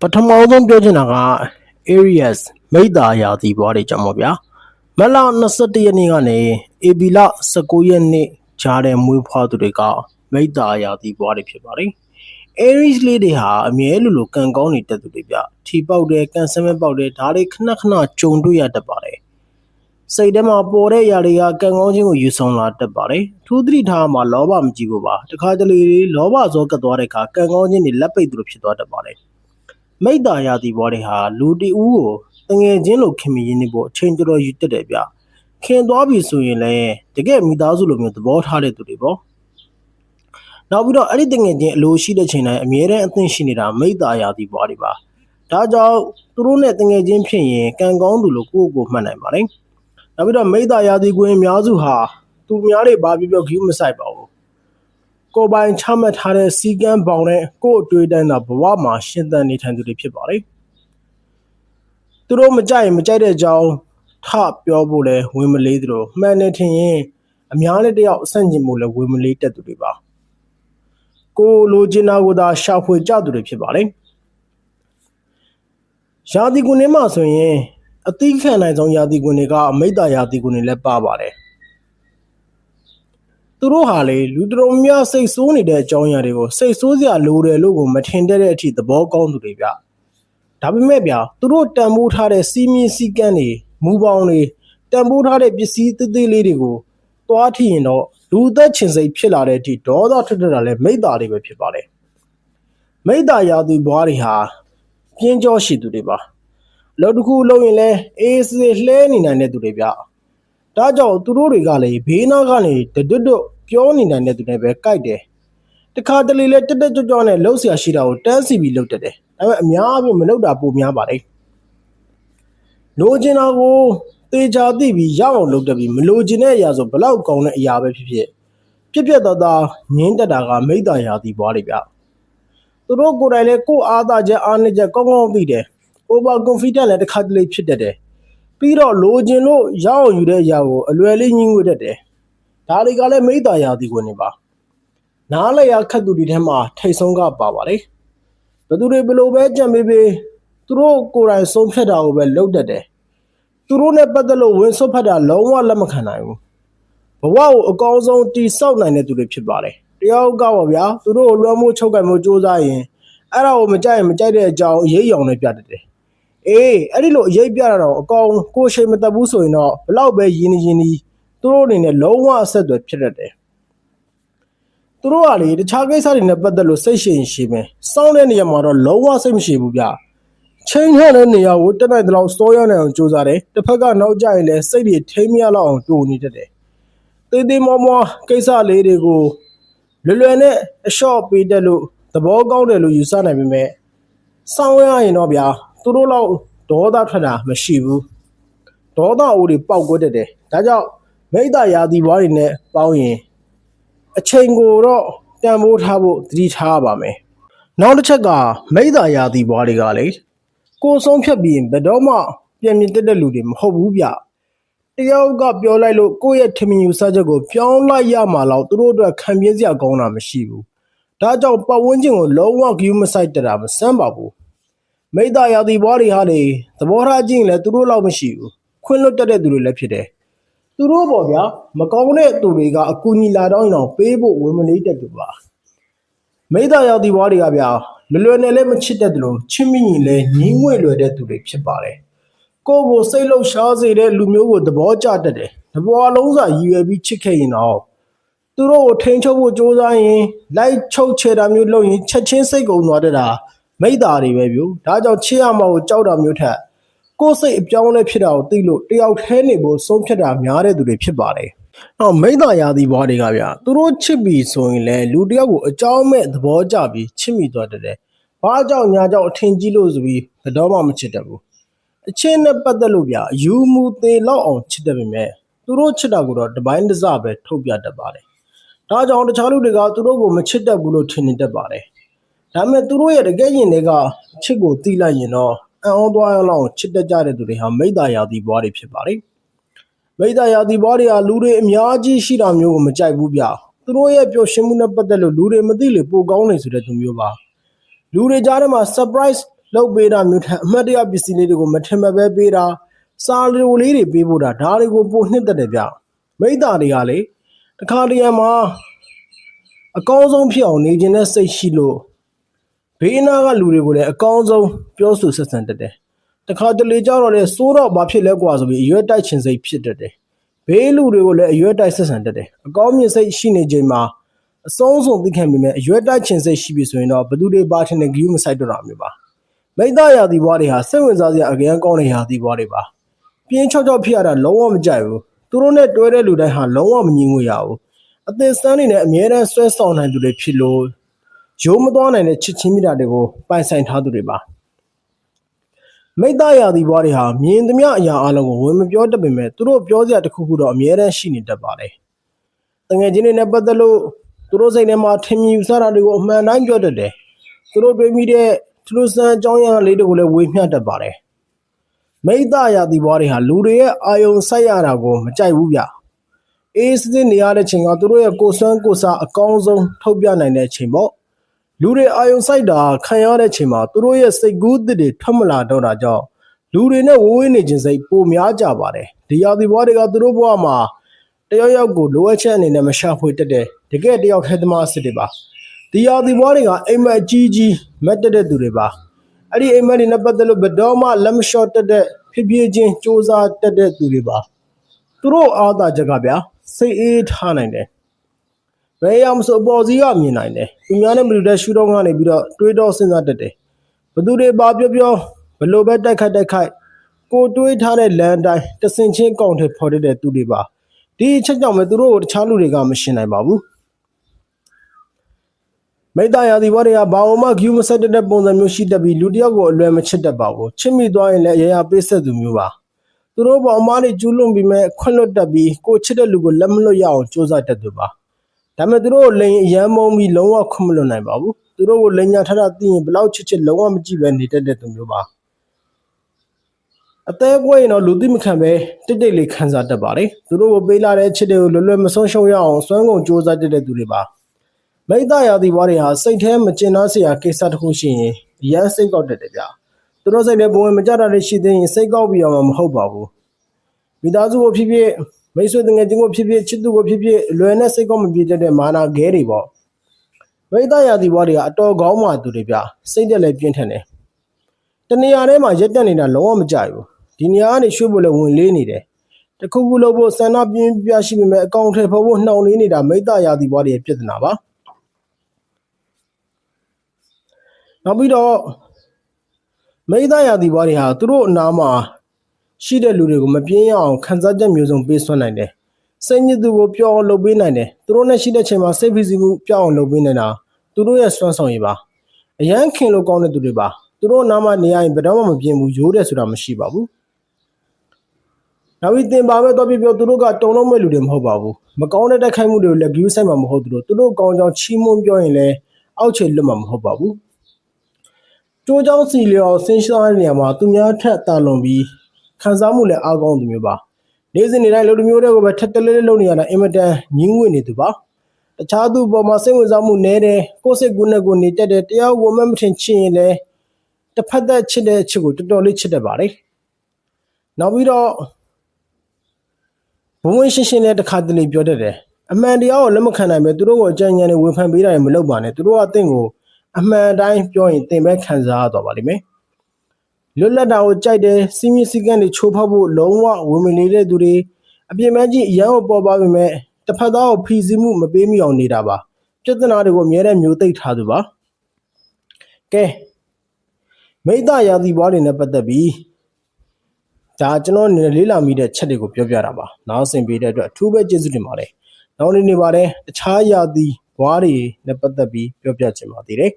ပထမဆုံးပြောချင်တာက Aries မိတ္တာရာသီဘွားတွေကြောင့်ပါဗျာမတ်လ21ရက်နေ့ကနေဧပြီလ19ရက်နေ့ကြားတဲ့မွေးဖွားသူတွေကမိတ္တာရာသီဘွားတွေဖြစ်ပါတယ် Aries လေးတွေဟာအမြဲလိုလိုကံကောင်းနေတဲ့သူတွေဗျထီပေါက်တယ်ကံစမဲပေါက်တယ်ဒါတွေခဏခဏကြုံတွေ့ရတတ်ပါတယ်စိတ်ထဲမှာပေါ်တဲ့အရာတွေကကံကောင်းခြင်းကိုယူဆောင်လာတတ်ပါတယ်ထူးသတိထားမှာလောဘမကြည့်ဘူးပါတခါတလေလောဘဇောကတ်သွားတဲ့အခါကံကောင်းခြင်းတွေလက်ပိတ်သူလိုဖြစ်သွားတတ်ပါတယ် မိတ္တာရာသီဘောတွေဟာလူတီဦးကိုတငယ်ချင်းလိုခင်မရင်းနေဖို့အချိန်တော်တော်ယူတက်တယ်ဗျခင်သွားပြီဆိုရင်လည်းတကယ်မိသားစုလိုမျိုးသဘောထားတဲ့သူတွေပေါ့နောက်ပြီးတော့အဲ့ဒီတငယ်ချင်းအလိုရှိတဲ့ချိန်တိုင်းအမြဲတမ်းအသင့်ရှိနေတာမိတ္တာရာသီဘောတွေပါဒါကြောင့်သူတို့နဲ့တငယ်ချင်းဖြစ်ရင်ကံကောင်းသူလို့ကိုယ့်ကိုယ်မှတ်နိုင်ပါတယ်နောက်ပြီးတော့မိတ္တာရာသီကွင်းအများစုဟာသူများတွေဘာပြောပြောခီးမဆိုင်ပါဘူး ကိုယ်ပိုင်ချမှတ်ထားတဲ့စီကံပေါင်းနဲ့ကိုယ့်အတွေ့အတိုင်းသာဘဝမှာရှင်သန်နေထိုင်သူတွေဖြစ်ပါလေသူတို့မကြိုက်ရင်မကြိုက်တဲ့အကြောင်းထပြောဖို့လဲဝင်မလေးသူတို့မှန်နေထင်ရင်အများနဲ့တယောက်အဆန့်ကျင်ဖို့လဲဝင်မလေးတက်သူတွေပါကိုယ်လိုချင်တာကိုသာရှာဖွေကြသူတွေဖြစ်ပါလေရာသီကွန်ထဲမှာဆိုရင်အသီးခံနိုင်ဆုံးရာသီကွန်တွေကအမိတ္တရာသီကွန်တွေလည်းပါပါတယ် သူတို့ဟာလေလူတော်များများစိတ်ဆိုးနေတဲ့အကြောင်းအရာတွေကိုစိတ်ဆိုးစရာလိုတယ်လို့ကိုမထင်တဲ့အထိသဘောကောင်းသူတွေဗျဒါပေမဲ့ဗျသူတို့တန်ဖိုးထားတဲ့စီးမင်းစည်းကမ်းတွေမူပေါင်းတွေတန်ဖိုးထားတဲ့ပစ္စည်းသေးသေးလေးတွေကိုသွားထီရင်တော့လူသက်ချင်စိတ်ဖြစ်လာတဲ့အထိဒေါသထွက်တတ်တာလဲမိတ္တာတွေပဲဖြစ်ပါလေမိတ္တာရာသူဘွားတွေဟာပြင်းကြောရှိသူတွေပါလောက်တစ်ခုလုံးရင်လဲအေးစေးလှဲနေနိုင်တဲ့သူတွေဗျဒါကြောင့်သူတို့တွေကလည်းဘေးနားကနေတတွတ်တွတ် ပြောနေနိုင်တဲ့သူတွေပဲကြိုက်တယ်တခါတလေလဲတက်တက်ကြွကြွနဲ့လှုပ်ရှားရှိတာကိုတန်းစီပြီးလှုပ်တတ်တယ်ဒါပေမဲ့အများအပြားမလှုပ်တာပိုများပါလေလိုချင်တာကိုတေချာသိပြီးရအောင်လုပ်တတ်ပြီးမလိုချင်တဲ့အရာဆိုဘလောက်ကောင်းတဲ့အရာပဲဖြစ်ဖြစ်ပြက်ပြက်သားသားငင်းတက်တာကမိတ္တရာသီပွားတွေဗျသူတို့ကိုယ်တိုင်လဲကိုယ်အားသာချက်အားနည်းချက်ကောင်းကောင်းသိတယ် over confident လည်းတစ်ခါတလေဖြစ်တတ်တယ်ပြီးတော့လိုချင်လို့ရအောင်ယူတဲ့အရာကိုအလွယ်လေးညှင်းဝှက်တတ်တယ်။ ဒါတွေကလည်းမိတ္တာရာသီဝင်နေပါ။နားလည်ရခက်သူတွေထဲမှာထိတ်ဆုံးကပါပါလေ။ဘယ်သူတွေဘယ်လိုပဲကြံပေးပေးသူတို့ကိုယ်တိုင်ဆုံးဖြတ်တာကိုပဲလုပ်တတ်တယ်။သူတို့နဲ့ပတ်သက်လို့ဝင်ဆွတ်ဖတ်တာလုံးဝလက်မခံနိုင်ဘူး။ဘဝကိုအကောင်းဆုံးတိဆောက်နိုင်တဲ့သူတွေဖြစ်ပါတယ်။တယောက်ကပါဗျာသူတို့ကိုလွှမ်းမိုးချုပ်ကံမိုးစူးစမ်းရင်အဲ့ဒါကိုမကြိုက်ရင်မကြိုက်တဲ့အကြောင်းအရေးအယောင်နဲ့ပြတတ်တယ်။အေးအဲ့ဒီလိုအရေးပြတာတော့အကောင်ကိုယ်ရှိန်မတက်ဘူးဆိုရင်တော့ဘလောက်ပဲရင်းနေရင်းနီး သူတို့အနေနဲ့လုံးဝအဆက်အသွယ်ဖြစ်တတ်တယ်သူတို့ကလေတခြားကိစ္စတွေနဲ့ပတ်သက်လို့စိတ်ရှိရင်ရှိမယ်စောင်းတဲ့နေရာမှာတော့လုံးဝစိတ်မရှိဘူးဗျချင်းဟန်တဲ့နေရာကိုတက်နိုင်တဲ့လောက်စောရနိုင်အောင်ကြိုးစားတယ်တစ်ဖက်ကနောက်ကျရင်လည်းစိတ်တွေထိမ့်မရလောက်အောင်တူနေတတ်တယ်တေးသေးမောမောကိစ္စလေးတွေကိုလွယ်လွယ်နဲ့အလျှော့ပေးတတ်လို့သဘောကောင်းတယ်လို့ယူဆနိုင်ပေမဲ့စောင်းရရင်တော့ဗျာသူတို့လောက်ဒေါသထွက်တာမရှိဘူးဒေါသအိုးတွေပေါက်ကွက်တတ်တယ်ဒါကြောင့် မိတ္တရာသီဘွားတွေနဲ့ပေါင်းရင်အချိန်ကိုတော့တန်ဖိုးထားဖို့သတိထားရပါမယ်နောက်တစ်ချက်ကမိတ္တရာသီဘွားတွေကလေကိုယ်ဆုံးဖြတ်ပြီးရင်ဘယ်တော့မှပြန်မြင်တက်တဲ့လူတွေမဟုတ်ဘူးဗျတယောက်ကပြောလိုက်လို့ကိုယ့်ရဲ့ထင်မြင်ယူဆချက်ကိုပြောင်းလိုက်ရမှာတော့သူတို့အတွက်ခံပြင်းစရာကောင်းတာမရှိဘူးဒါကြောင့်ပတ်ဝန်းကျင်ကိုလုံးဝဂရုမစိုက်တတ်တာမစမ်းပါဘူးမိတ္တရာသီဘွားတွေဟာလေသဘောထားကြည့်ရင်လည်းသူတို့လောက်မရှိဘူးခွင့်လွတ်တတ်တဲ့သူတွေလည်းဖြစ်တယ် သူတို့ပေါ့ဗျာမကောင်းတဲ့သူတွေကအကူညီလာတော့ရင်တော့ပေးဖို့ဝင်မလေးတဲ့သူပါမိတ္တရာသီဘွားတွေကဗျာလွယ်လွယ်နဲ့လည်းမချစ်တတ်တယ်လို့ချစ်မိရင်လည်းငင်းငွေလွယ်တဲ့သူတွေဖြစ်ပါတယ်ကိုယ့်ကိုစိတ်လှုပ်ရှားစေတဲ့လူမျိုးကိုသဘောကျတတ်တယ်တဘွားလုံးစာရည်ရွယ်ပြီးချစ်ခဲ့ရင်တော့သူတို့ကိုထိန်ချုပ်ဖို့စ조사ရင်လိုက်ချုပ်ချေတာမျိုးလုပ်ရင်ချက်ချင်းစိတ်ကုန်သွားတတ်တာမိတ္တာတွေပဲဗျဒါကြောင့်ချစ်ရမှာကိုကြောက်တာမျိုးထက် ကိုယ်စိတ်အပြောင်းအလဲဖြစ်တာကိုသိလို့တယောက်တည်းနေဖို့ဆုံးဖြတ်တာများတဲ့သူတွေဖြစ်ပါတယ်။အော်မိတ္တာရာသီဘွားတွေကဗျာသူတို့ချစ်ပြီဆိုရင်လေလူတယောက်ကိုအကြောင်းမဲ့သဘောကျပြီးချစ်မိသွားတတ်တယ်။ဘာကြောင့်ညာကြောင့်အထင်ကြီးလို့ဆိုပြီးဘယ်တော့မှမချစ်တတ်ဘူး။အချင်းနဲ့ပတ်သက်လို့ဗျာအယူမူသေးလောက်အောင်ချစ်တတ်ပေမဲ့သူတို့ချစ်တာကိုတော့တပိုင်းတစပဲထုတ်ပြတတ်ပါတယ်။ဒါကြောင့်တခြားလူတွေကသူတို့ကိုမချစ်တတ်ဘူးလို့ထင်နေတတ်ပါတယ်။ဒါပေမဲ့သူတို့ရဲ့တကယ်ရင်တွေကချစ်ကိုတီးလိုက်ရင်တော့ အံ့ဩသွားရလောက်ချစ်တတ်ကြတဲ့သူတွေဟာမိတ္တာရာသီဘွားတွေဖြစ်ပါတယ်။မိတ္တာရာသီဘွားတွေဟာလူတွေအများကြီးရှိတာမျိုးကိုမကြိုက်ဘူးဗျ။သူတို့ရဲ့ပျော်ရွှင်မှုနဲ့ပတ်သက်လို့လူတွေမသိလေပိုကောင်းနေဆိုတဲ့သူမျိုးပါ။လူတွေကြားထဲမှာ surprise လှုပ်ပေးတာမျိုးထက်အမှတ်တရပစ္စည်းလေးတွေကိုမထင်မှတ်ပဲပေးတာစာလိုလေးတွေပေးဖို့တာဒါတွေကိုပိုနှစ်သက်တယ်ဗျမိသားတွေကလေတခါတရံမှာအကောင်းဆုံးဖြစ်အောင်နေခြင်းနဲ့စိတ်ရှိလို့ ဘေးအနာကလူတွေကိုလည်းအကောင်းဆုံးပြောဆိုဆက်ဆံတတ်တယ်တခါတလေကြတော့လေစိုးတော့ဘာဖြစ်လဲကွာဆိုပြီးအရွက်တိုက်ချင်စိတ်ဖြစ်တတ်တယ်ဘေးလူတွေကိုလည်းအရွက်တိုက်ဆက်ဆံတတ်တယ်အကောင်းမြင်စိတ်ရှိနေချိန်မှာအဆုံးစုံသိခံပြီးမဲ့အရွက်တိုက်ချင်စိတ်ရှိပြီဆိုရင်တော့ဘယ်သူတွေပါထင်တဲ့ဂယူးမဆိုင်တော့တာမျိုးပါမိသားရာသီဘွားတွေဟာစိတ်ဝင်စားစရာအကန်းကောင်းတဲ့ရာသီဘွားတွေပါပြင်းချောက်ချောက်ဖြစ်ရတာလုံးဝမကြိုက်ဘူးသူတို့နဲ့တွဲတဲ့လူတိုင်းဟာလုံးဝမငြင်းငွေရဘူးအသင်စမ်းနေတဲ့အမြဲတမ်းဆွဲဆောင်နိုင်သူတွေဖြစ်လို့ ရိုးမသွားနိုင်တဲ့ချစ်ချင်းမိတာတွေကိုပိုင်ဆိုင်ထားသူတွေပါမိသားရာသီဘွားတွေဟာမြင်သမျှအရာအလုံးကိုဝင်မပြောတတ်ပေမဲ့သူတို့ပြောစရာတစ်ခုခုတော့အမြဲတမ်းရှိနေတတ်ပါတယ်တငယ်ချင်းတွေနဲ့ပတ်သက်လို့သူတို့စိတ်ထဲမှာထင်မြင်ယူဆတာတွေကိုအမှန်တိုင်းပြောတတ်တယ်သူတို့တွေးမိတဲ့သူတို့စံအကြောင်းအရာလေးတွေကိုလည်းဝေမျှတတ်ပါတယ်မိသားရာသီဘွားတွေဟာလူတွေရဲ့အာယုံစိုက်ရတာကိုမကြိုက်ဘူးဗျအေးစစ်စစ်နေရတဲ့ချိန်ကသူတို့ရဲ့ကိုယ်စွမ်းကိုယ်စားအကောင်းဆုံးထုတ်ပြနိုင်တဲ့ချိန်ပေါ့ လူတွေအာယုံစိုက်တာခံရတဲ့ချိန်မှာသူတို့ရဲ့စိတ်ကူးသစ်တွေထွက်မလာတော့တာကြောင့်လူတွေနဲ့ဝေးဝေးနေခြင်းစိတ်ပိုများကြပါတယ်ဒီရာသီဘွားတွေကသူတို့ဘဝမှာတယောက်ယောက်ကိုလိုအပ်ချက်အနေနဲ့မရှာဖွေတတ်တဲ့တကယ်တယောက်ခဲသမားစစ်တွေပါဒီရာသီဘွားတွေကအိမ်မက်အကြီးကြီးမက်တက်တဲ့သူတွေပါအဲ့ဒီအိမ်မက်တွေနဲ့ပတ်သက်လို့ဘယ်တော့မှလက်မလျှော့တက်တဲ့ဖြစ်ဖြစ်ချင်းစူးစမ်းတက်တဲ့သူတွေပါသူတို့အားသာချက်ကဗျာစိတ်အေးထားနိုင်တယ် ဘယ်ရောက်မဆိုအပေါ်စီးကမြင်နိုင်တယ်သူများနဲ့မတူတဲ့ရှူတော့ကနေပြီးတော့တွေးတော့စဉ်းစားတတ်တယ်ဘသူတွေပါပြောပြောဘလို့ပဲတိုက်ခိုက်တိုက်ခိုက်ကိုတွေးထားတဲ့လမ်းတိုင်းတဆင်ချင်းကောင်းထဖော်တဲ့သူတွေပါဒီအချက်ကြောင့်ပဲသူတို့ကိုတခြားလူတွေကမရှင်းနိုင်ပါဘူးမိသားရာသီဘွားတွေကဘာအောင်မှဂယူမဆက်တဲ့ပုံစံမျိုးရှိတတ်ပြီးလူတစ်ယောက်ကိုအလွယ်မချစ်တတ်ပါဘူးချစ်မိသွားရင်လည်းအရာပေးဆက်သူမျိုးပါသူတို့ပေါ်အမားတွေကျူးလွန်ပြီးမဲ့ခွင့်လွတ်တတ်ပြီးကိုချစ်တဲ့လူကိုလက်မလွတ်ရအောင်ကြိုးစားတတ်သူပါ ဒါပေမဲ့သူတို့ကိုလိန်အရမ်းမုံပြီးလုံးဝခွင့်မလွတ်နိုင်ပါဘူးသူတို့ကိုလိန်ညာထတာသိရင်ဘလောက်ချစ်ချစ်လုံးဝမကြည့်ပဲနေတတ်တဲ့သူမျိုးပါအသေးကွဲရင်တော့လူသိမခံပဲတိတ်တိတ်လေးခံစားတတ်ပါတယ်သူတို့ကိုပေးလာတဲ့ချစ်တွေကိုလွယ်လွယ်မဆုံးရှုံးရအောင်စွမ်းကုန်ကြိုးစားတတ်တဲ့သူတွေပါမိသားရာသီဘွားတွေဟာစိတ်ထဲမကျင်နာစရာကိစ္စတစ်ခုရှိရင်ရမ်းစိတ်ကောက်တတ်တယ်ဗျသူတို့စိတ်ထဲဘဝင်မကြတာတွေရှိသေးရင်စိတ်ကောက်ပြီးအောင်မဟုတ်ပါဘူးမိသားစုကိုဖြစ်ဖြစ် မိတ်ဆွေတငယ်ချင်းကိုဖြစ်ဖြစ်ချစ်သူကိုဖြစ်ဖြစ်လွယ်နဲ့စိတ်ကောက်မပြေတတ်တဲ့မာနာခဲတွေပေါ့မိသားရာသီဘွားတွေကအတော်ကောင်းမှသူတွေဗျစိတ်တက်လည်းပြင်းထန်တယ်တနေရာထဲမှာရက်တက်နေတာလုံးဝမကြိုက်ဘူးဒီနေရာကနေရွှေ့ဖို့လည်းဝင်လေးနေတယ်တခုခုလုပ်ဖို့ဆန္ဒပြင်းပြရှိပေမဲ့အကောင့်ထဲဖို့ဖို့နှောင့်နှေးနေတာမိသားရာသီဘွားတွေရဲ့ပြဿနာပါနောက်ပြီးတော့မိသားရာသီဘွားတွေဟာသူတို့အနာမှာ ရှိတဲ့လူတွေကိုမပြင်းရအောင်ခံစားချက်မျိုးစုံပေးစွမ်းနိုင်တယ်စိတ်ညစ်သူကိုပျော်အောင်လုပ်ပေးနိုင်တယ်သူတို့နဲ့ရှိတဲ့ချိန်မှာစိတ်ဖိစီးမှုပျောက်အောင်လုပ်ပေးနိုင်တာသူတို့ရဲ့စွမ်းဆောင်ရည်ပါအရန်ခင်လို့ကောင်းတဲ့သူတွေပါသူတို့နားမှာနေရရင်ဘယ်တော့မှမပြင်းဘူးရိုးတယ်ဆိုတာမရှိပါဘူးနောက်ပြီးတင်ပါပဲတော့ပြပြောသူတို့ကတုံလုံးမဲ့လူတွေမဟုတ်ပါဘူးမကောင်းတဲ့တိုက်ခိုက်မှုတွေကိုလည်း view ဆိုင်မှာမဟုတ်သူတို့သူတို့ကောင်းကြောင်ချီးမွမ်းပြောရင်လည်းအောက်ခြေလွတ်မှာမဟုတ်ပါဘူးကြိုးကြောင်းစီလျော်ဆင်းရှားတဲ့နေရာမှာသူများထက်တာလွန်ပြီး ခံစားမှုလည်းအားကောင်းသူမျိုးပါနေ့စဉ်နေ့တိုင်းလူတစ်မျိုးတွေကိုပဲထက်တလဲလဲလုပ်နေရတာအင်မတန်ညင်းငွေနေသူပါတခြားသူပေါ်မှာစိတ်ဝင်စားမှုနည်းတယ်ကိုယ်စိတ်ကူးနဲ့ကိုနေတက်တယ်တရားဝင်မမထင်ချင်ရင်လည်းတစ်ဖက်သက်ချစ်တဲ့အချစ်ကိုတော်တော်လေးချစ်တတ်ပါတယ်နောက်ပြီးတော့ဘဝရှင်းရှင်းနဲ့တစ်ခါတလေပြောတတ်တယ်အမှန်တရားကိုလက်မခံနိုင်ပဲသူတို့ကိုအကြံဉာဏ်နဲ့ဝေဖန်ပေးတာမလုပ်ပါနဲ့သူတို့ကအသင်ကိုအမှန်တိုင်းပြောရင်သင်ပဲခံစားရတော့ပါလိမ့်မယ် လွတ်လပ်တာကိုကြိုက်တယ်စီမီစီကန်တွေချိုးဖောက်ဖို့လုံးဝဝင်မနေတဲ့သူတွေအပြင်းမဲ့ကြီးအရန်ကိုပေါ်ပါပေမဲ့တစ်ဖက်သားကိုဖီစီမှုမပေးမိအောင်နေတာပါပြဿနာတွေကိုအများနဲ့မျိုးသိပ်ထားသူပါကဲမိသားရာသီဘွားတွေနဲ့ပတ်သက်ပြီးဒါကျွန်တော်အနေနဲ့လေးလာမိတဲ့ချက်တွေကိုပြောပြတာပါနောက်ဆင်ပေးတဲ့အတွက်အထူးပဲကျေးဇူးတင်ပါတယ်နောက်နေ့နေပါတယ်တခြားရာသီဘွားတွေနဲ့ပတ်သက်ပြီးပြောပြချင်ပါသေးတယ်